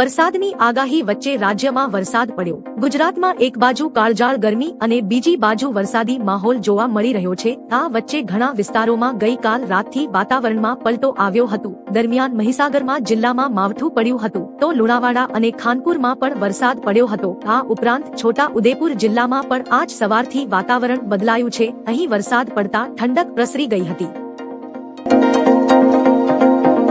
વરસાદની આગાહી વચ્ચે રાજ્યમાં વરસાદ પડ્યો. ગુજરાતમાં એક બાજુ કાળજાળ ગરમી અને બીજી બાજુ વરસાદી માહોલ જોવા મળી રહ્યો છે. આ વચ્ચે ઘણા વિસ્તારોમાં ગઈકાલ રાતથી વાતાવરણમાં પલટો આવ્યો હતો. દરમિયાન મહીસાગરમાં જિલ્લામાં માવઠું પડ્યું હતું. તો લુણાવાડા અને ખાનપુરમાં પણ વરસાદ પડ્યો હતો. આ ઉપરાંત છોટા ઉદેપુર જિલ્લામાં પણ આજ સવારથી વાતાવરણ બદલાયું છે. અહીં વરસાદ પડતા ઠંડક પ્રસરી ગઈ હતી.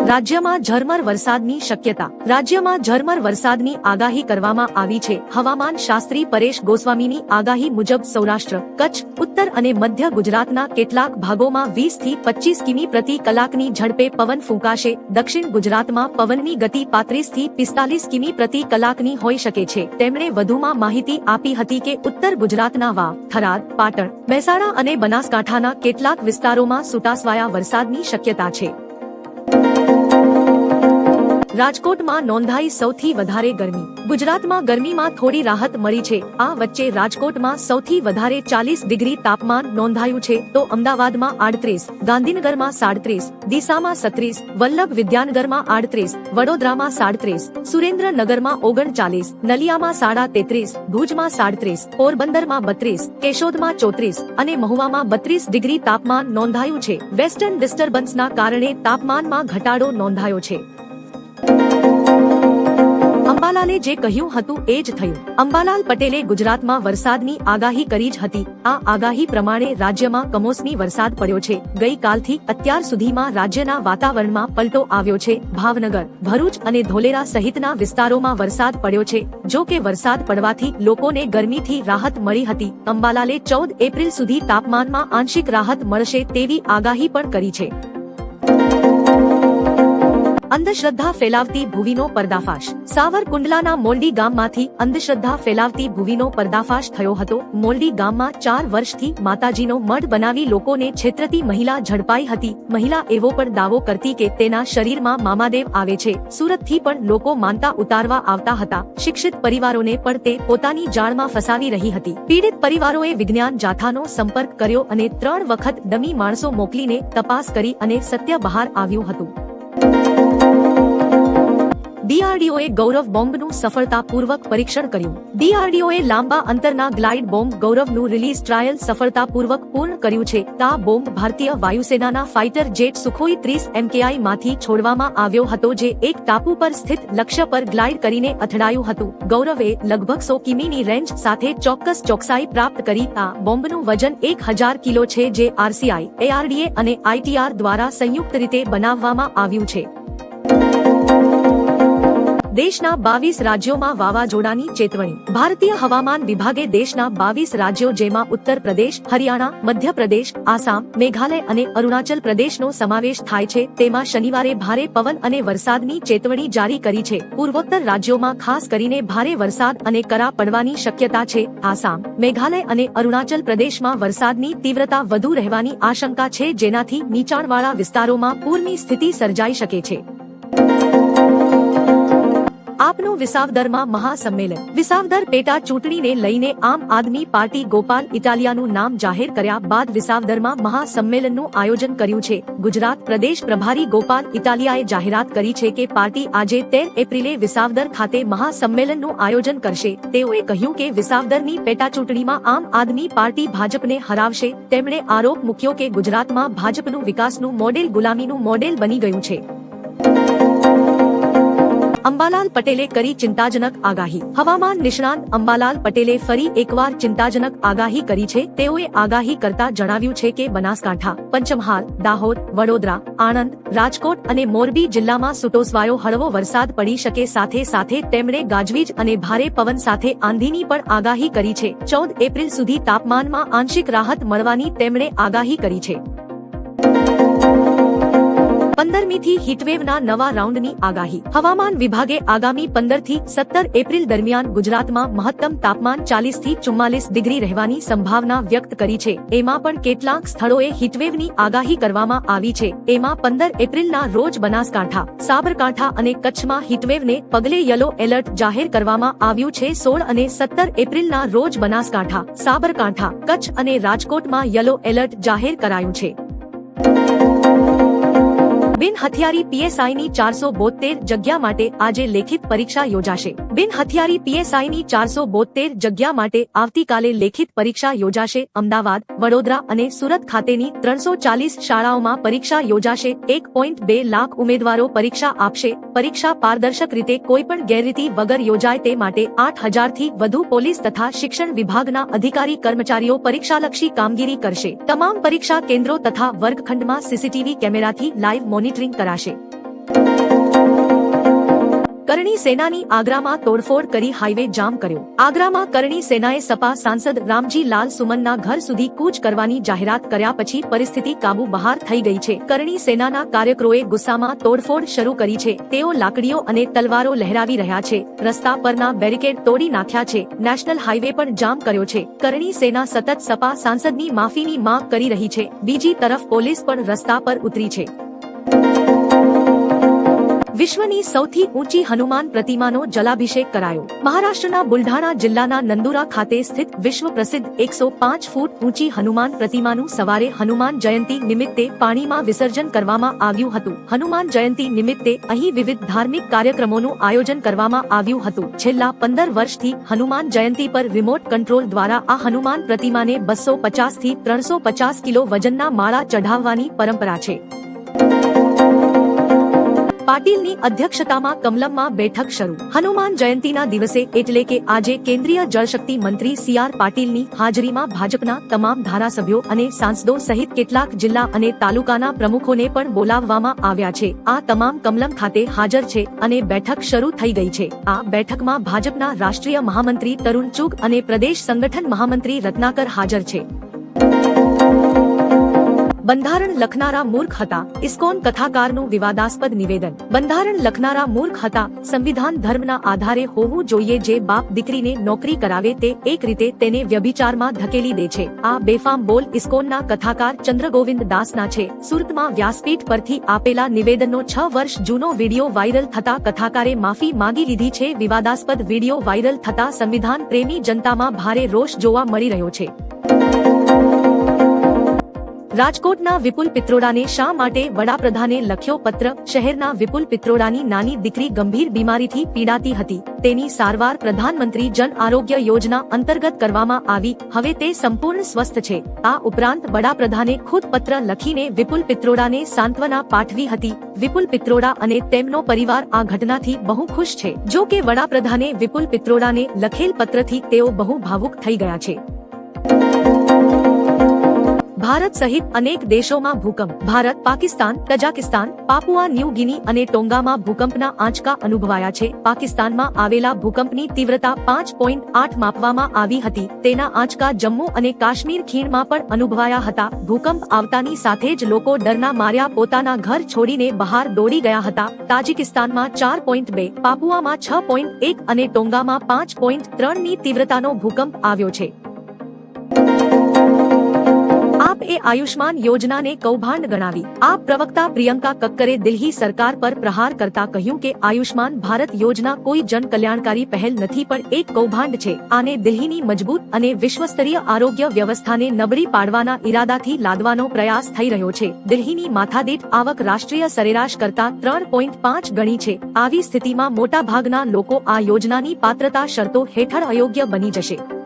રાજ્યમાં ઝરમર વરસાદની શક્યતા. રાજ્યમાં ઝરમર વરસાદની આગાહી કરવામાં આવી છે. હવામાન શાસ્ત્રી પરેશ ગોસ્વામીની આગાહી મુજબ સૌરાષ્ટ્ર, કચ્છ, ઉત્તર અને મધ્ય ગુજરાતના કેટલાક ભાગોમાં વીસથી પચીસ કિમી પ્રતિ કલાકની ઝડપે પવન ફૂંકાશે. દક્ષિણ ગુજરાતમાં પવનની ગતિ પાંત્રીસથી પિસ્તાલીસ કિમી પ્રતિ કલાકની હોઈ શકે છે. તેમણે વધુમાં માહિતી આપી હતી કે ઉત્તર ગુજરાતના વા થરાદ, પાટણ, મહેસાણા અને બનાસકાંઠાના કેટલાક વિસ્તારોમાં છૂટાછવાયા વરસાદની શક્યતા છે. રાજકોટમાં નોંધાઈ સૌથી વધારે ગરમી. ગુજરાતમાં ગરમીમાં થોડી રાહત મળી છે. આ વચ્ચે રાજકોટમાં સૌથી વધારે ચાલીસ ડિગ્રી તાપમાન નોંધાયું છે તો અમદાવાદમાં આડત્રીસ, ગાંધીનગરમાં સાડત્રીસ, ડીસામાં સત્રીસ વલ્લભ વિદ્યાનગરમાં આડત્રીસ, વડોદરામાં સાડત્રીસ, સુરેન્દ્રનગરમાં ઓગણચાલીસ, નલિયામાં સાડા તેત્રીસ, ભુજમાં સાડત્રીસ, પોરબંદરમાં બત્રીસ, કેશોદમાં ચોત્રીસ અને મહુવામાં બત્રીસ ડિગ્રી તાપમાન નોંધાયું છે. વેસ્ટર્ન ડિસ્ટર્બન્સના કારણે તાપમાનમાં ઘટાડો નોંધાયો છે. અંબાલાલે જે કહ્યું હતું એ જ થયું. અંબાલાલ પટેલે ગુજરાતમાં વરસાદની આગાહી કરી જ હતી. આ આગાહી પ્રમાણે રાજ્યમાં કમોસમી વરસાદ પડ્યો છે. ગઈકાલથી અત્યાર સુધીમાં રાજ્યના વાતાવરણમાં પલટો આવ્યો છે. ભાવનગર, ભરૂચ અને ધોલેરા સહિતના વિસ્તારોમાં વરસાદ પડ્યો છે. જો કે વરસાદ પડવાથી લોકોને ગરમીથી રાહત મળી હતી. અંબાલાલે ચૌદ એપ્રિલ સુધી તાપમાનમાં આંશિક રાહત મળશે તેવી આગાહી પણ કરી છે. અંધશ્રદ્ધા ફેલાવતી ભૂવીનો પર્દાફાશ. સાવરકુંડલાના મોલડી ગામમાંથી અંધશ્રદ્ધા ફેલાવતી ભૂવીનો પર્દાફાશ થયો હતો. મોલડી ગામમાં ચાર વર્ષથી માતાજીનો મઢ બનાવી લોકોને છેતરતી મહિલા ઝડપાઈ હતી. મહિલા એવો પણ દાવો કરતી કે તેના શરીરમાં મામાદેવ આવે છે. સુરતથી પણ લોકો માનતા ઉતારવા આવતા હતા. શિક્ષિત પરિવારોને પણ તે પોતાની જાળમાં ફસાવી રહી હતી. પીડિત પરિવારોએ વિજ્ઞાન જાથાનો સંપર્ક કર્યો અને ત્રણ વખત ડમી માણસો મોકલીને તપાસ કરી અને સત્ય બહાર આવ્યું હતું. ડીઆરડીઓએ ગૌરવ બોમ્બનું સફળતાપૂર્વક પરીક્ષણ કર્યું. ડીઆરડીઓએ લાંબા અંતરના ગ્લાઇડ બોમ્બ ગૌરવનું રિલીઝ ટ્રાયલ સફળતાપૂર્વક પૂર્ણ કર્યું છે. આ બોમ્બ ભારતીય વાયુસેનાના ફાઇટર જેટ સુખોઈ ત્રીસ એમકેઆઈ માંથી છોડવામાં આવ્યો હતો જે એક ટાપુ પર સ્થિત લક્ષ્ય પર ગ્લાઇડ કરીને અથડાયું હતું. ગૌરવે લગભગ સો કિમીની રેન્જ સાથે ચોક્કસ ચોકસાઈ પ્રાપ્ત કરી. આ બોમ્બનું વજન એક હજાર કિલો છે જે આરસીઆઈ, એઆરડીએ અને આઈટીઆર દ્વારા સંયુક્ત રીતે બનાવવામાં આવ્યું છે. દેશના બાવીસ રાજ્યોમાં વાવાઝોડાની ચેતવણી. ભારતીય હવામાન વિભાગે દેશના બાવીસ રાજ્યો જેમાં ઉત્તર પ્રદેશ, હરિયાણા, મધ્યપ્રદેશ, આસામ, મેઘાલય અને અરુણાચલ પ્રદેશનો સમાવેશ થાય છે. તેમાં શનિવારે ભારે પવન અને વરસાદની ચેતવણી જારી કરી છે. પૂર્વોત્તર રાજ્યોમાં ખાસ કરીને ભારે વરસાદ અને કરા પડવાની શક્યતા છે. આસામ, મેઘાલય અને અરુણાચલ પ્રદેશમાં વરસાદની તીવ્રતા વધુ રહેવાની આશંકા છે. જેનાથી નીચાણવાળા વિસ્તારોમાં પૂરની સ્થિતિ સર્જાઈ શકે છે. આપનું વિસાવદરમાં મહાસંમેલન. વિસાવદર પેટા ચૂંટણીને લઈને આમ આદમી પાર્ટી ગોપાલ ઇટાલિયાનું નામ જાહેર કર્યા બાદ વિસાવદરમાં મહાસંમેલનનું આયોજન કર્યું છે. ગુજરાત પ્રદેશ પ્રભારી ગોપાલ ઇટાલિયાએ જાહેરાત કરી છે કે પાર્ટી આજે તેર એપ્રિલે વિસાવદર ખાતે મહાસંમેલનનું આયોજન કરશે. તેઓએ કહ્યું કે વિસાવદરની પેટા ચૂંટણીમાં આમ આદમી પાર્ટી ભાજપને હરાવશે. તેમણે આરોપ મૂક્યો કે ગુજરાતમાં ભાજપનું વિકાસનું મોડેલ ગુલામીનું મોડેલ બની ગયું છે. અંબાલાલ પટેલે કરી ચિંતાજનક આગાહી. હવામાન નિષ્ણાંત અંબાલાલ પટેલે ફરી એકવાર ચિંતાજનક આગાહી કરી છે. તેઓએ આગાહી કરતા જણાવ્યું છે કે બનાસકાંઠા, પંચમહાલ, દાહોદ, વડોદરા, આણંદ, રાજકોટ અને મોરબી જિલ્લામાં સુટોસવાયો હળવો વરસાદ પડી શકે સાથે સાથે તેમણે ગાજવીજ અને ભારે પવન સાથે આંધીની પણ આગાહી કરી છે. ચૌદ એપ્રિલ સુધી તાપમાનમાં આંશિક રાહત મળવાની તેમણે આગાહી કરી છે. પંદરમી થી હીટવેવના નવા રાઉન્ડની આગાહી. હવામાન વિભાગે આગામી પંદરથી સત્તર એપ્રિલ દરમિયાન ગુજરાતમાં મહત્તમ તાપમાન ચાલીસથી ચુમ્માલીસ ડિગ્રી રહેવાની સંભાવના વ્યક્ત કરી છે. એમાં પણ કેટલાક સ્થળોએ હીટવેવની આગાહી કરવામાં આવી છે. એમાં પંદર એપ્રિલના રોજ બનાસકાંઠા, સાબરકાંઠા અને કચ્છમાં હીટવેવને પગલે યલો એલર્ટ જાહેર કરવામાં આવ્યું છે. સોળ અને સત્તર એપ્રિલના રોજ બનાસકાંઠા, સાબરકાંઠા, કચ્છ અને રાજકોટમાં યલો એલર્ટ જાહેર કરાયું છે. બિન હથિયારી પીએસઆઈની ચારસો બોતેર જગ્યા માટે આજે લેખિત પરીક્ષા યોજાશે. બિન હથિયારી પીએસઆઈની ચારસો બોતેર જગ્યા માટે આવતીકાલે લેખિત પરીક્ષા યોજાશે. અમદાવાદ, વડોદરા અને સુરત ખાતેની ત્રણસો ચાલીસ શાળાઓમાં પરીક્ષા યોજાશે. એક પોઈન્ટ બે લાખ ઉમેદવારો પરીક્ષા આપશે. પરીક્ષા પારદર્શક રીતે કોઈપણ ગેરરીતિ વગર યોજાય તે માટે આઠ હજારથી વધુ પોલીસ તથા શિક્ષણ વિભાગના અધિકારી કર્મચારીઓ પરીક્ષાલક્ષી કામગીરી કરશે. તમામ પરીક્ષા કેન્દ્રો તથા વર્ગખંડમાં સીસીટીવી કેમેરાથી લાઈવ મોનિટરિંગ કરાશે. કરણી સેનાની આગ્રામાં તોડફોડ કરી હાઈવે જામ કર્યો. આગ્રામાં કરણી સેનાએ સપા સાંસદ રામજી લાલ સુમનના ઘર સુધી કૂચ કરવાની જાહેરાત કર્યા પછી પરિસ્થિતિ કાબુ બહાર થઈ ગઈ છે. કરણી સેનાના કાર્યકરોએ ગુસ્સામાં તોડફોડ શરૂ કરી છે. તેઓ લાકડીઓ અને તલવારો લહેરાવી રહ્યા છે. રસ્તા પરના બેરિકેડ તોડી નાખ્યા છે. નેશનલ હાઈવે પણ જામ કર્યો છે. કરણી સેના સતત સપા સાંસદની માફીની માંગ કરી રહી છે. બીજી તરફ પોલીસ પણ રસ્તા પર ઉતરી છે. વિશ્વની સૌથી ઊંચી હનુમાન પ્રતિમાનો જલાભિષેક કરાયો. મહારાષ્ટ્રના બુલઢાણા જિલ્લાના નંદુરા ખાતે સ્થિત વિશ્વ પ્રસિદ્ધ એકસો પાંચ ફૂટ ઊંચી હનુમાન પ્રતિમાનું સવારે હનુમાન જયંતી નિમિત્તે પાણીમાં વિસર્જન કરવામાં આવ્યું હતું. હનુમાન જયંતી નિમિત્તે અહીં વિવિધ ધાર્મિક કાર્યક્રમોનું આયોજન કરવામાં આવ્યું હતું. છેલ્લા પંદર વર્ષથી હનુમાન જયંતી પર રિમોટ કંટ્રોલ દ્વારા આ હનુમાન પ્રતિમાને બસો પચાસથી ત્રણસો પચાસ કિલો વજનના માળા ચઢાવવાની પરંપરા છે. પાટીલની અધ્યક્ષતામાં કમલમમાં બેઠક શરૂ. હનુમાન જયંતીના દિવસે એટલે કે આજે કેન્દ્રીય જળશક્તિ મંત્રી સી આર પાટીલની હાજરીમાં ભાજપના તમામ ધારાસભ્યો અને સાંસદો સહિત કેટલાક જિલ્લા અને તાલુકાના પ્રમુખોને પણ બોલાવવામાં આવ્યા છે. આ તમામ કમલમ ખાતે હાજર છે અને બેઠક શરૂ થઈ ગઈ છે. આ બેઠકમાં ભાજપના રાષ્ટ્રીય મહામંત્રી તરુણ ચુગ અને પ્રદેશ સંગઠન મહામંત્રી રત્નાકર હાજર છે. બંધારણ લખનારા મૂર્ખ હતા. ઇસ્કોન કથાકારનું વિવાદાસ્પદ નિવેદન. બંધારણ લખનારા મૂર્ખ હતા. સંવિધાન ધર્મના આધારે હોવું જોઈએ જે બાપ દીકરીને નોકરી કરાવે તે એક રીતે તેને વ્યભિચારમાં ધકેલી દે છે. આ બેફામ બોલ ઇસ્કોનના કથાકાર ચંદ્રગોવિંદ દાસના છે. સુરતમાં વ્યાસપીઠ પરથી આપેલા નિવેદનનો છ વર્ષ જૂનો વીડિયો વાયરલ થતા કથાકારે માફી માંગી લીધી છે. વિવાદાસ્પદ વીડિયો વાયરલ થતા સંવિધાન પ્રેમી જનતામાં ભારે રોષ જોવા મળી રહ્યો છે. રાજકોટના વિપુલ પિત્રોડાને શા માટે વડાપ્રધાને લખ્યો પત્ર? શહેરના વિપુલ પિત્રોડાની નાની દીકરી ગંભીર બીમારીથી પીડાતી હતી. તેની સારવાર પ્રધાનમંત્રી જન આરોગ્ય યોજના અંતર્ગત કરવામાં આવી. હવે તે સંપૂર્ણ સ્વસ્થ છે. આ ઉપરાંત વડાપ્રધાને ખુદ પત્ર લખીને વિપુલ પિત્રોડાને સાંત્વના પાઠવી હતી. વિપુલ પિત્રોડા અને તેમનો પરિવાર આ ઘટનાથી બહુ ખુશ છે. જો કે વડાપ્રધાને વિપુલ પિત્રોડાને લખેલ પત્રથી તેઓ બહુ ભાવુક થઈ ગયા છે. ભારત સહિત અનેક દેશોમાં ભૂકંપ. Bharat, Pakistan, Tajikistan, Papua, New Guinea અને ટોંગામાં ભૂકંપના આંચકા અનુભવાયા છે. પાકિસ્તાનમાં આવેલા ભૂકંપની તીવ્રતા પાંચ પોઈન્ટ આઠ માપવામાં આવી હતી. તેના આંચકા જમ્મુ અને કાશ્મીર ખીણમાં પણ અનુભવાયા હતા. ભૂકંપ આવતાની સાથે જ લોકો ડરના માર્યા. પોતાના ઘર છોડીને બહાર દોડી ગયા હતા. તાજિકિસ્તાનમાં ચાર પોઈન્ટ બે, પાપુઆમાં છ પોઈન્ટ એક અને ટોંગામાં પાંચ પોઈન્ટ ત્રણની તીવ્રતાનો ભૂકંપ આવ્યો છે. એ આયુષ્માન યોજનાને કૌભાંડ ગણાવી. આ પ્રવક્તા પ્રિયંકા કક્કરે દિલ્હી સરકાર પર પ્રહાર કરતા કહ્યું કે આયુષ્માન ભારત યોજના કોઈ જન કલ્યાણકારી પહેલ નથી પણ એક કૌભાંડ છે. આને દિલ્હીની મજબૂત અને વિશ્વસ્તરીય આરોગ્ય વ્યવસ્થાને નબળી પાડવાના ઈરાદાથી લાદવાનો પ્રયાસ થઈ રહ્યો છે. દિલ્હીની માથાદીઠ આવક રાષ્ટ્રીય સરેરાશ કરતા ત્રણ પોઈન્ટ પાંચ ગણી છે. આવી સ્થિતિમાં મોટાભાગના લોકો આ યોજનાની પાત્રતા શરતો હેઠળ અયોગ્ય બની જશે.